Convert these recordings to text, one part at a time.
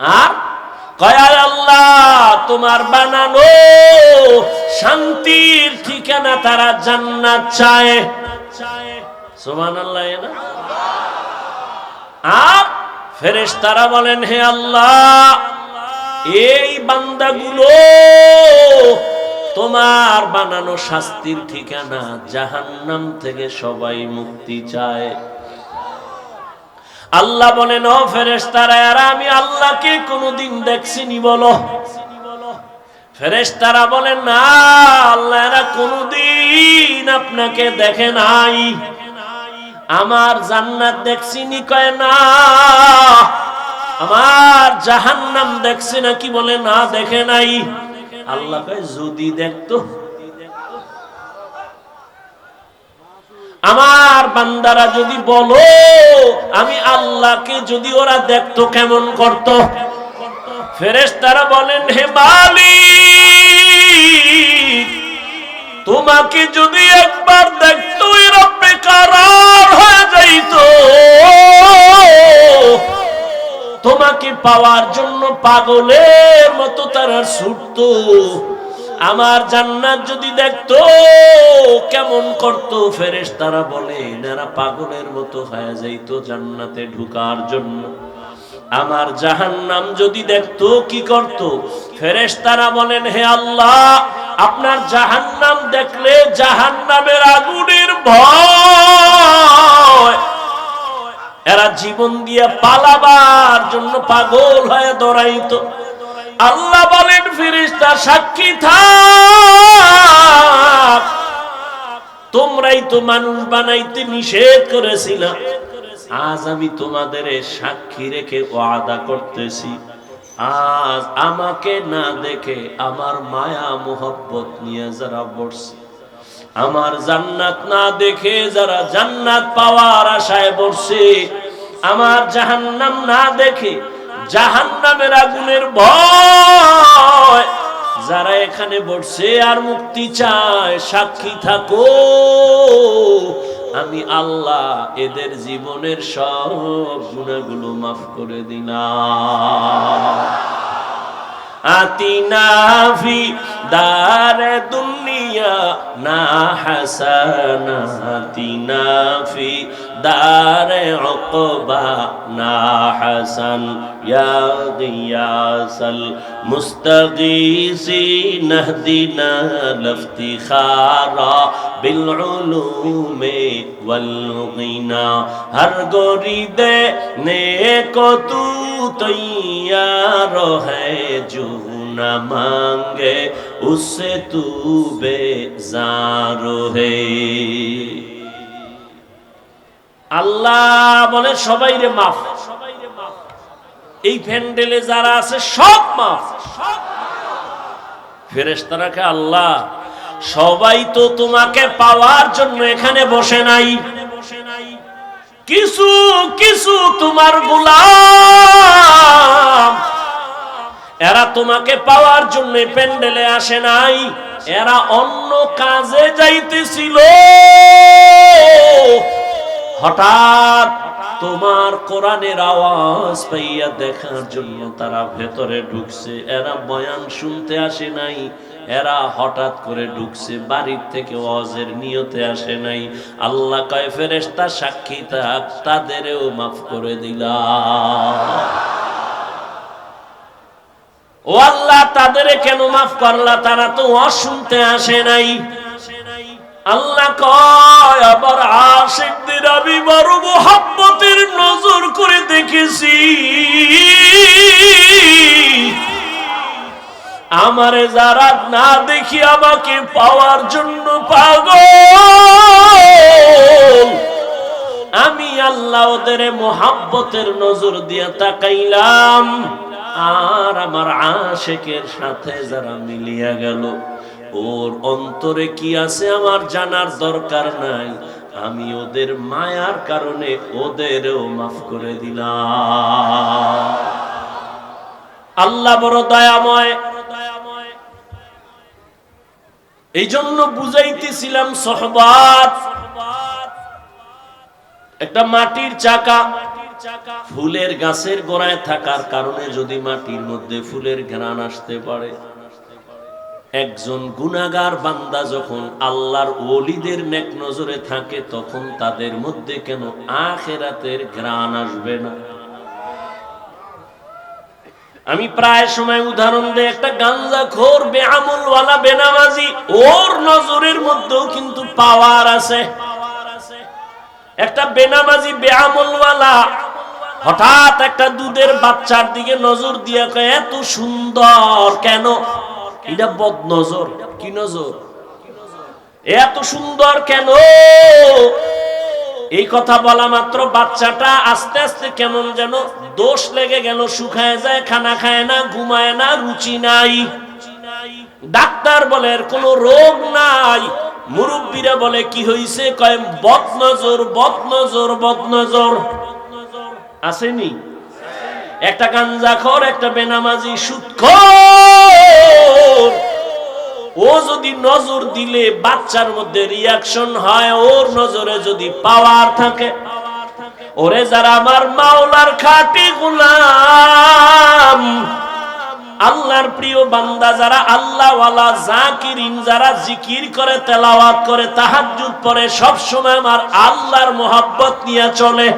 আর কয়াল আল্লাহ, তোমার বানানো শান্তির ঠিকানা তারা জান্নাত চায়। না আর তারা বলেন, হে আল্লাহ, এই বান্দাগুলো তোমার বানানো শাস্তির ঠিকানা জাহান্নাম থেকে সবাই মুক্তি চায়। আল্লাহ বলেন ও ফেরেশতারা আর আমি আল্লাহকে কোনোদিন দেখছিনি বলো। ফেরেশতারা বলেন না, আল্লাহ এরা কোনোদিন আপনাকে দেখে নাই। আমার জান্নাত দেখছিনি কয় না। আমার জাহান্নাম দেখছে না কি বলে, না, দেখে নাই। আল্লাহ কয়, যদি দেখতো আমার বান্দারা যদি বলো, আমি আল্লাহকে যদি ওরা দেখতো কেমন করত? ফেরেশতারা বলেন, হে মালিক, তোমাকে যদি একবার দেখতো এরা বেকার হয়ে যাইতো। তোমাকে পাওয়ার জন্য পাগলের মতো তারা ছুটতো। আমার জান্নাত যদি দেখতো, কেমন করতো ফেরেশ তারা বলে, এনারা পাগলের মতো হয়ে যাইতো জান্নাতে ঢুকার জন্য। আমার জাহান্নাম যদি দেখতো, কি করত? ফেরেশ তারা বলেন, হে আল্লাহ, আপনার জাহান্নাম দেখলে জাহান্নামের আগুনের ভয়। এরা জীবন দিয়ে পালাবার জন্য পাগল হয়ে দৌড়াইতো। আল্লাহ বলেন ফিরিস্তা সাক্ষী থাক। তোমরাই তো মানুষ বানাইতে নিষেধ করেছিলাম আজ আমি তোমাদের সাক্ষী রেখে ওয়াদা করতেছি। আজ আমাকে না দেখে আমার মায়া, মোহব্বত নিয়ে যারা বসছে, আমার জান্নাত না দেখে যারা জান্নাত পাওয়ার আশায় বসছে, আমার জাহান্নাম না দেখে আগুনের ভয়। যারা এখানে বসছে আর মুক্তি চায়, সাক্ষী থাকো। আমি আল্লাহ এদের জীবনের সব গুণাগুলো মাফ করে দিলাম। আতিনা ফি দার দুনিয়া علينا حسناتنا في دار عقبانا حسن يا غياس المستغيثين اهدنا الافتخار بالعلوم والغنى. هر غريد نيكو تو تیار ہے جو न मांगे उससे तू बेजार হে। আল্লাহ বলে, সবাই রে মাফ। এই প্যান্ডেলে যারা আছে, সব মাফ। ফেরেস্তারাকে আল্লাহ, সবাই তো তোমাকে পাওয়ার জন্য এখানে বসে নাই। কিছু কিছু তোমার গোলাম এরা তোমাকে পাওয়ার জন্য প্যান্ডেলে আসে নাই। এরা অন্য কাজে যাইতেছিল। হঠাৎ তোমার কোরআনের আওয়াজ পাইয়া দেখার জন্য তারা ভেতরে ঢুকছে। এরা বয়ান শুনতে আসে নাই। এরা হঠাৎ করে ঢুকছে, বাড়ির থেকে অজের নিয়তে আসে নাই। আল্লাহ কয়, ফেরেশতা সাক্ষী থাক, তাদেরও মাফ করে দিলাম। ও আল্লাহ তাদের কেন মাফ করলা? তারা তো অশুনতে আসে নাই। আল্লাহ কয়, আবার আশিকদের আমি বড় মোহাব্বতের নজর করে দেখেছি। আমারে যারা না দেখি আমাকে পাওয়ার জন্য পাগল। আমি আল্লাহ ওদের মোহাব্বতের নজর দিয়া তাকাইলাম। আর আমার আশেকের সাথে যারা মিলিয়া গেল, ওর অন্তরে কি আছে আমার জানার দরকার নাই। আমি ওদের মায়ার কারণে ওদেরও মাফ করে দিলাম। আল্লাহ বড় দয়াময়। এই জন্য বুঝাইতেছিলাম সহবাদ একটা মাটির চাকা। ফুলের গাছের গোড়ায় থাকার কারণে যদি মাটির মধ্যে ফুলের ঘ্রাণ আসতে পারে। একজন বান্দা যখন আল্লাহর ওলিদের নেক নজরে থাকে, তখন তাদের মধ্যে কেন আখেরাতের ঘ্রাণ আসবে না? আমি প্রায় সময় উদাহরণ দেই, একটা গাঞ্জা খোর বেআমল ওয়ালা বেনামাজি, ওর নজরের মধ্যেও কিন্তু পাওয়ার আছে। একটা বেনামাজি বেআমল ওয়ালা হঠাৎ একটা দুধের বাচ্চার দিকে নজর দিয়ে কয়, এত সুন্দর, কেন? এটা বদ নজর কি নজর? এত সুন্দর, কেন? এই কথা বলা মাত্র বাচ্চাটা আস্তে আস্তে কেমন যেন দোষ লেগে গেল, শুকায় যায়, খানা খায় না, ঘুমায় না, রুচি নাই। ডাক্তার বলে, এর কোনো রোগ নাই। মুরব্বীরা বলে, কি হইছে? কয়, বদনজর বদনজর বদনজর। আসেনি? একটা গাঞ্জাখর, একটা বেনামাজি সুৎখর। ও যদি নজর দিলে বাচ্চার মধ্যে রিয়াকশন হয়, ওর নজরে যদি পাওয়ার থাকে, ওরে যারা আমার মাওলার খাটি গুলাম আল্লাহর প্রিয় বান্দা যারা আল্লাহ ওয়ালা জাকিরিন যারা জিকির করে, তেলাওয়াত করে, তাহাজ্জুদ পড়ে সব সময় আমার আল্লাহর মোহাব্বত নিয়ে চলে।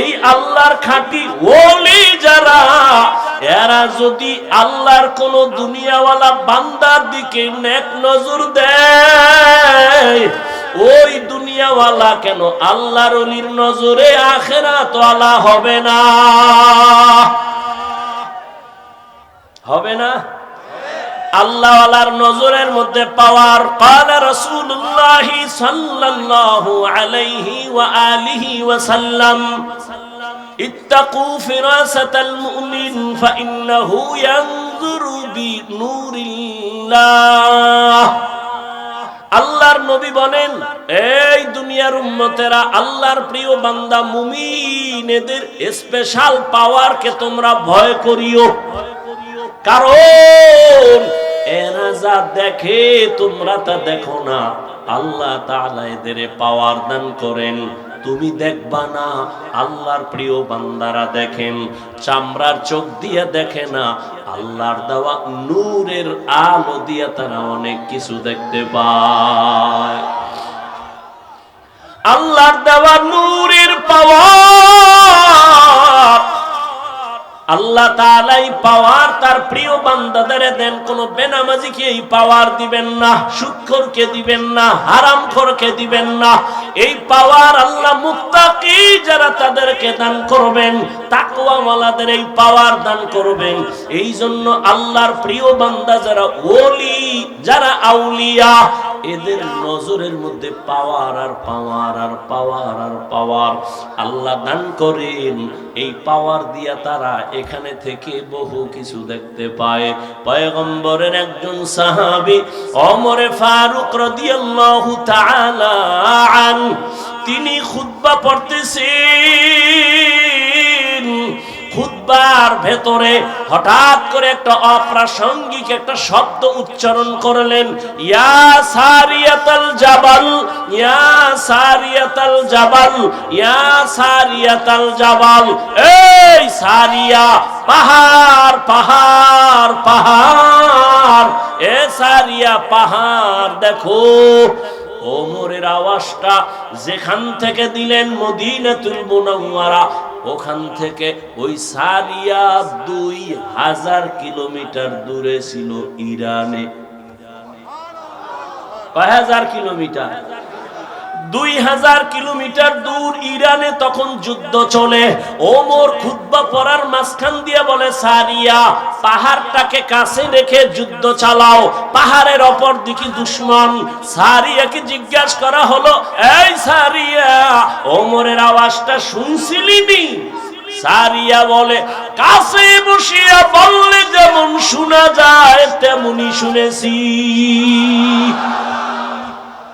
এই আল্লাহর খাঁটি ওলি যারা, এরা যদি আল্লাহর কোন দুনিয়াওয়ালা বান্দার দিকে নেক নজর দেয়, ওই দুনিয়াওয়ালা কেন আল্লাহর অলির নজরে আখেরাত ওয়ালা হবে না? হবে না আল্লাহ আল্লাহর নজরের মধ্যে পাওয়ার قال رسول الله صلى الله عليه وآله وسلم اتقوا فراسة المؤمن فإنه ينظر بنور الله আল্লাহর নবী বলেন এই দুনিয়ার উম্মতেরা আল্লাহর প্রিয় বান্দা মুমিন এদের স্পেশাল পাওয়ারকে তোমরা ভয় করিও কারণ, এরা যা দেখে তোমরা তা দেখো না। আল্লাহ তাআলা এদের পাওয়ার দান করেন। তুমি দেখবা না, আল্লাহর প্রিয় বান্দারা দেখেন, চামড়ার চোখ দিয়ে দেখে না, আল্লাহর দেওয়া নূরের আলো দিয়ে তারা অনেক কিছু দেখতে পায়। আল্লাহর দেওয়া নূরের পাওয়ার আল্লাহ তাআলাই পাওয়ার তার প্রিয় বান্দাদের দেন, কোন বেনামাজিকে এই পাওয়ার দিবেন না? সুক্ষরকে দিবেন না, হারামখোরকে দিবেন না। এই পাওয়ার আল্লাহ মুত্তাকি যারা তাদেরকে দান করবেন, তাকওয়াওয়ালাদের এই পাওয়ার দান করবেন। এই জন্য আল্লাহর প্রিয় বান্দা যারা ওলি, যারা আউলিয়া এদের নজরের মধ্যে পাওয়ার আর পাওয়ার আর পাওয়ার আর পাওয়ার। আল্লাহ দান করেন, এই পাওয়ার দিয়া তারা এখানে থেকে বহু কিছু দেখতে পায়। পয়গম্বরের একজন সাহাবি অমরে ফারুক রাদিয়াল্লাহু তাআলা তিনি খুতবা পড়তেছেন খুতবার ভেতরে হঠাৎ করে একটা অপ্রাসঙ্গিক একটা শব্দ উচ্চারণ করলেন, ইয়া সারিয়াতাল জাবাল, ইয়া সারিয়াতাল জাবাল, ইয়া সারিয়াতাল জাবাল, এই সারিয়া, পাহাড় পাহাড় পাহাড়, এ সারিয়া, পাহাড়, দেখো, ওমরের আওয়াজটা যেখান থেকে দিলেন মদিনাতুল মুনাওয়ারা ওখান থেকে ওই সারিয়া দুই হাজার কিলোমিটার দূরে ছিল ইরানে। কয় হাজার কিলোমিটার? দুই হাজার কিলোমিটার দূর ইরানে তখন যুদ্ধ চলে। ওমর খুদ্া পড়ার মাঝখান দিয়ে বলে, সারিয়া, পাহাড়টাকে কাছে রেখে যুদ্ধ চালাও। পাহাড়ের অপর দিকে দুশ্মন। সারিয়াকে জিজ্ঞাসা করা হলো, এই সারিয়া, ওমরের আওয়াজটা শুনছিলি সারিয়া বলে, কাছে বসিয়া বললে যেমন শোনা যায় তেমনি শুনেছি।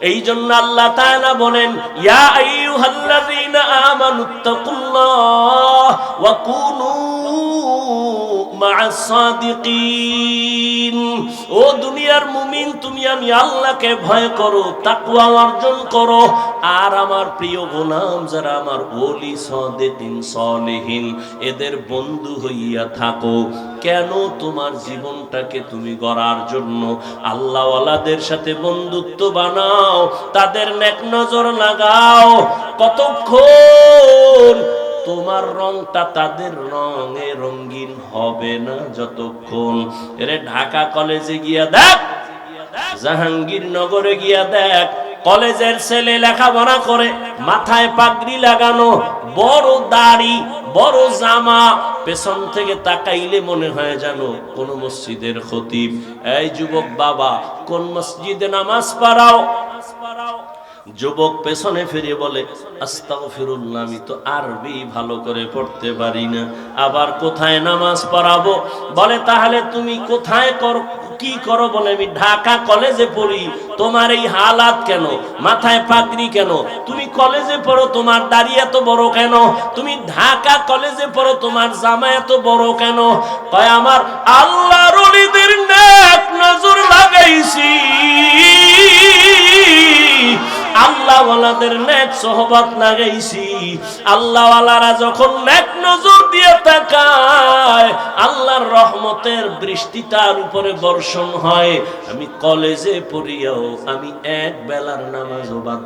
এই জন্য আল্লাহ তাআলা বলেন ইয়া আইয়ুহাল্লাযীনা আমানুত্তাকুল্লাহ ওয়া কুনু ও দুনিয়ার মুমিন, তুমি আমি আল্লাহকে ভয় করো, তাকওয়া অর্জন করো। আর আমার প্রিয় গোলাম যারা আমার ওলি, সাদিকিন, সলিহিন, এদের বন্ধু হইয়া থাকো। কেন তোমার জীবনটাকে তুমি গড়ার জন্য আল্লাহওয়ালাদের সাথে বন্ধুত্ব বানাও, তাদের নেক নজর লাগাও? কতক্ষণ তোমার রংটা তাদের রঙে রঙিন হবে না যতক্ষণ। এরে ঢাকা কলেজে গিয়া দেখ জাহাঙ্গীরনগরে গিয়া দেখ, কলেজের ছেলে লেখাপড়া করে, মাথায় পাগড়ি লাগানো, বড় দাড়ি, বড় জামা, পেছন থেকে তাকাইলে মনে হয় জানো কোন মসজিদের খতিব। এই যুবক বাবা, কোন মসজিদে নামাজ পড়াও? যুবক পেছনে ফিরে বলে, আস্তাগফিরুল্লাহ, আমি তো আরবি ভালো করে পড়তে পারি না। আবার কোথায় নামাজ পড়াবো? বলে, তাহলে তুমি কোথায় করো, কি করো বলে আমি ঢাকা কলেজে পড়ি। তোমার এই হালাত কেন? মাথায় পাগড়ি কেন? তুমি কলেজে পড়ো, তোমার দাড়ি এত বড় কেন? তুমি ঢাকা কলেজে পড়ো, তোমার জামা এত বড় কেন? কয়, আমার আল্লাহর নজর লাগাইছি। আল্লাহওয়ালাদের নেক সোহবত লাগাইছি। আল্লাহওয়ালারা যখন নেক নজর দিয়ে তাকায়, আল্লাহর রহমতের বৃষ্টি তার উপরে বর্ষণ হয়। আমি কলেজে পড়িয়াও আমি এক বেলার নামাজও বাদ